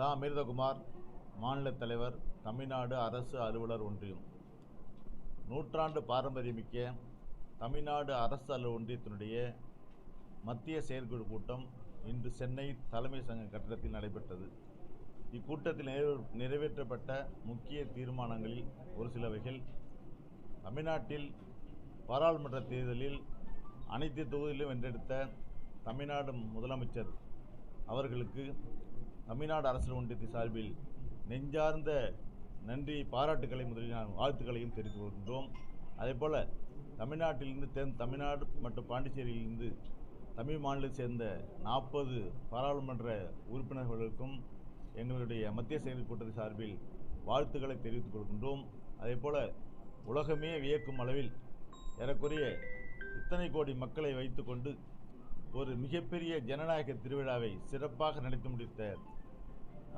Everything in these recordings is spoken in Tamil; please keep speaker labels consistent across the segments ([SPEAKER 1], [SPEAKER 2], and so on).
[SPEAKER 1] தா. அமிர்தகுமார் மாநில தலைவர் தமிழ்நாடு அரசு அலுவலர் ஒன்றியம். நூற்றாண்டு பாரம்பரியமிக்க தமிழ்நாடு அரசு அலுவலர் ஒன்றியத்தினுடைய மத்திய செயற்குழு கூட்டம் இன்று சென்னை தலைமை சங்க கட்டிடத்தில் நடைபெற்றது. இக்கூட்டத்தில் நிறைவே- நிறைவேற்றப்பட்ட முக்கிய தீர்மானங்களில் ஒரு சிலவைகள். தமிழ்நாட்டில் பாராளுமன்ற தேர்தலில் அனைத்து தொகுதியிலும் வென்றெடுத்த தமிழ்நாடு முதலமைச்சர் அவர்களுக்கு தமிழ்நாடு அரசு ஒன்றியத்தின் சார்பில் நெஞ்சார்ந்த நன்றி பாராட்டுக்களை முதலில் நான் வாழ்த்துக்களையும் தெரிவித்துக் கொள்கின்றோம். அதேபோல் தமிழ்நாட்டிலிருந்து தேர்ந்த தமிழ்நாடு மற்றும் பாண்டிச்சேரியிலிருந்து தமிழ் மாநிலத்தை சேர்ந்த நாற்பது பாராளுமன்ற உறுப்பினர்களுக்கும் எங்களுடைய மத்திய செயற்குழு கூட்டத்தின் சார்பில் வாழ்த்துக்களை தெரிவித்துக் கொள்கின்றோம். அதேபோல் உலகமே வியக்கும் அளவில் ஏறக்குறைய இத்தனை கோடி மக்களை வைத்துக்கொண்டு ஒரு மிகப்பெரிய ஜனநாயக திருவிழாவை சிறப்பாக நடத்தி முடித்த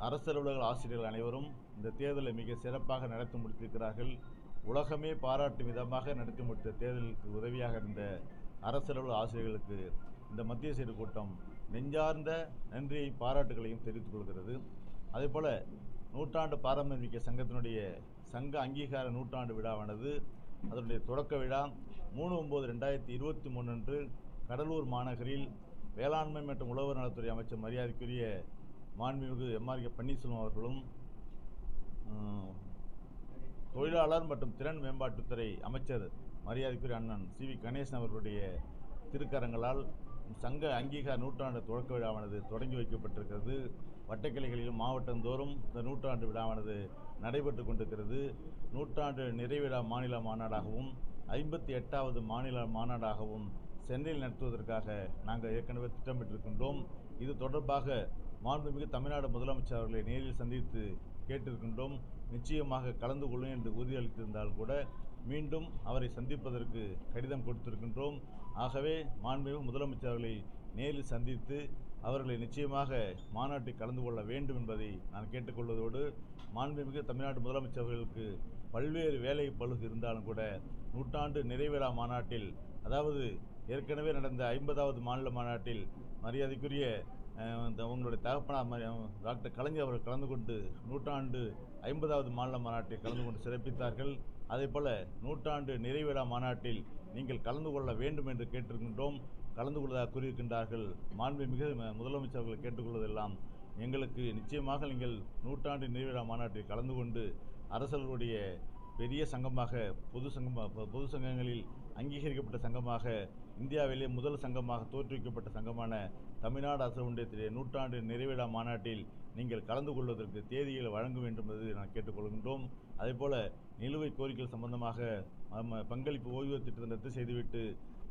[SPEAKER 1] அரசு அலுவலக ஆசிரியர்கள் அனைவரும் இந்த தேர்தலை மிக சிறப்பாக நடத்தி முடித்திருக்கிறார்கள். உலகமே பாராட்டும் விதமாக நடத்தி முடித்த தேர்தலுக்கு உதவியாக இருந்த அரசு ஆசிரியர்களுக்கு இந்த மத்திய செயல் கூட்டம் நெஞ்சார்ந்த நன்றியை பாராட்டுகளையும் தெரிவித்துக் கொள்கிறது. அதேபோல நூற்றாண்டு பாரம்பரியமிக்க சங்கத்தினுடைய சங்க அங்கீகார நூற்றாண்டு விழாவானது அதனுடைய தொடக்க விழா மூணு ஒம்பது ரெண்டாயிரத்தி இருபத்தி மூணு அன்று கடலூர் மாநகரில் வேளாண்மை மற்றும் உழவர் நலத்துறை அமைச்சர் மரியாதைக்குரிய மாண்புமிகு எம்ஆர் கே பன்னீர்செல்வம் அவர்களும் தொழிலாளர் மற்றும் திறன் மேம்பாட்டுத்துறை அமைச்சர் மரியாதைக்குரிய அண்ணன் சி வி கணேசன் அவர்களுடைய திருக்கரங்களால் சங்க அங்கீகார நூற்றாண்டு தொடக்க விழாவானது தொடங்கி வைக்கப்பட்டிருக்கிறது. வட்டக்கிளைகளிலும் மாவட்டந்தோறும் இந்த நூற்றாண்டு விழாவானது நடைபெற்று கொண்டிருக்கிறது. நூற்றாண்டு நிறைவிழா மாநில மாநாடாகவும் ஐம்பத்தி எட்டாவது மாநில மாநாடாகவும் சென்னையில் நடத்துவதற்காக நாங்கள் ஏற்கனவே திட்டமிட்டிருக்கின்றோம். இது தொடர்பாக மாண்புமிகு தமிழ்நாடு முதலமைச்சர் அவர்களை நேரில் சந்தித்து கேட்டிருக்கின்றோம். நிச்சயமாக கலந்து கொள்ளும் என்று உறுதியளித்திருந்தால் கூட மீண்டும் அவரை சந்திப்பதற்கு கடிதம் கொடுத்திருக்கின்றோம். ஆகவே மாண்புமிகு முதலமைச்சர் அவர்களை நேரில் சந்தித்து அவர்களை நிச்சயமாக மாநாட்டில் கலந்து கொள்ள வேண்டும் என்பதை நான் கேட்டுக்கொள்வதோடு மாண்புமிகு தமிழ்நாடு முதலமைச்சர்களுக்கு பல்வேறு வேலை பழுகு இருந்தாலும் கூட நூற்றாண்டு நிறைவிழா மாநாட்டில் அதாவது ஏற்கனவே நடந்த ஐம்பதாவது மாநில மாநாட்டில் மரியாதைக்குரிய இந்த உங்களுடைய தகப்பனார் டாக்டர் கலைஞர் அவர்கள் கலந்து கொண்டு நூற்றாண்டு ஐம்பதாவது மாநில மாநாட்டில் கலந்து கொண்டு சிறப்பித்தார்கள். அதேபோல நூற்றாண்டு நிறைவிழா மாநாட்டில் நீங்கள் கலந்து கொள்ள வேண்டும் என்று கேட்டிருக்கின்றோம். கலந்து கொள்வதாக கூறியிருக்கின்றார்கள். மாண்புமிகு ம- முதலமைச்சர் அவர்கள் கேட்டுக்கொள்வதெல்லாம் எங்களுக்கு நிச்சயமாக நீங்கள் நூற்றாண்டு நிறைவிழா மாநாட்டில் கலந்து கொண்டு அரசர்களுடைய பெரிய சங்கமாக பொது சங்கமாக பொது சங்கங்களில் அங்கீகரிக்கப்பட்ட சங்கமாக இந்தியாவிலே முதல் சங்கமாக தோற்றுவிக்கப்பட்ட சங்கமான தமிழ்நாடு அரசு நூற்றாண்டு நிறைவிழா மாநாட்டில் நீங்கள் கலந்து கொள்வதற்கு தேதிகளை வழங்க வேண்டும் என்று நான் கேட்டுக்கொள்கின்றோம். அதேபோல் நிலுவை கோரிக்கை சம்பந்தமாக நம்ம பங்களிப்பு ஓய்வு திட்டத்தை ரத்து செய்துவிட்டு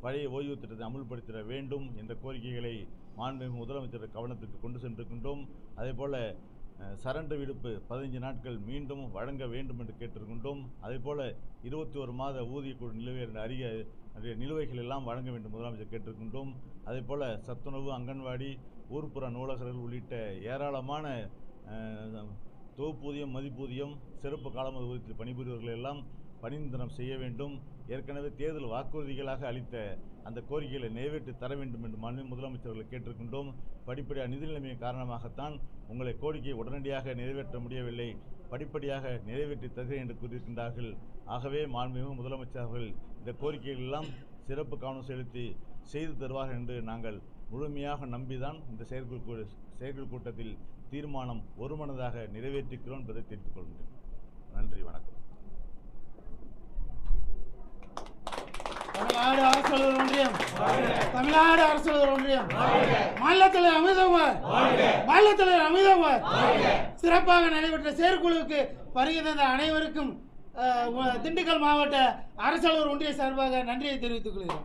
[SPEAKER 1] பழைய ஓய்வு திட்டத்தை அமுல்படுத்திட வேண்டும் என்ற கோரிக்கைகளை மாண்புமிகு முதலமைச்சர் கவனத்திற்கு கொண்டு சென்றிருக்கின்றோம். அதேபோல் சரண்டர் விடுப்பு பதினஞ்சு நாட்கள் மீண்டும் வழங்க வேண்டும் என்று கேட்டிருக்கின்றோம். அதேபோல் இருபத்தி ஒரு மாத ஊதிய குழு நிலுவை அறிய அறிய நிலுவைகள் எல்லாம் வழங்க வேண்டும் முதலமைச்சர் கேட்டிருக்கின்றோம். அதேபோல சத்துணவு அங்கன்வாடி ஊர்ப்புற நூலகர்கள் உள்ளிட்ட ஏராளமான தொகுப்பூதியம் மதிப்பூதியம் சிறப்பு காலமது ஊதியத்தில் பணிபுரிவர்கள் எல்லாம் பணிந்தனம் செய்ய வேண்டும். ஏற்கனவே தேர்தல் வாக்குறுதிகளாக அளித்த அந்த கோரிக்கைகளை நிறைவேற்றி தர வேண்டும் என்று மாநில முதலமைச்சர்களை கேட்டிருக்கின்றோம். படிப்படியாக நிதி நிலைமை காரணமாகத்தான் உங்களை கோரிக்கையை உடனடியாக நிறைவேற்ற முடியவில்லை. படிப்படியாக நிறைவேற்றி தருகிறேன் என்று கூறியிருக்கின்றார்கள். ஆகவே மாண்புமிகு முதலமைச்சர் அவர்கள் இந்த கோரிக்கைகள் எல்லாம் சிறப்பு கவனம் செலுத்தி செய்து தருவார்கள் என்று நாங்கள் முழுமையாக நம்பிதான் இந்த செயற்குழு செயற்குழு கூட்டத்தில் தீர்மானம் ஒருமனதாக நிறைவேற்றிக்கிறோம் என்பதை தெரிவித்துக் கொள்கிறேன் நன்றி வணக்கம்.
[SPEAKER 2] தமிழ்நாடு அரசு அலுவலர் ஒன்றியம். தமிழ்நாடு அரசு அலுவலர் ஒன்றியம். மாநில தலைவர் அமிர்தகுமார் மாநில தலைவர் அமிர்தகுமார் சிறப்பாக நடைபெற்ற செயற்குழுவுக்கு வருகை தந்த அனைவருக்கும் திண்டுக்கல் மாவட்ட அரசு அலுவலர் ஒன்றிய சார்பாக நன்றியை தெரிவித்துக் கொள்கிறேன்.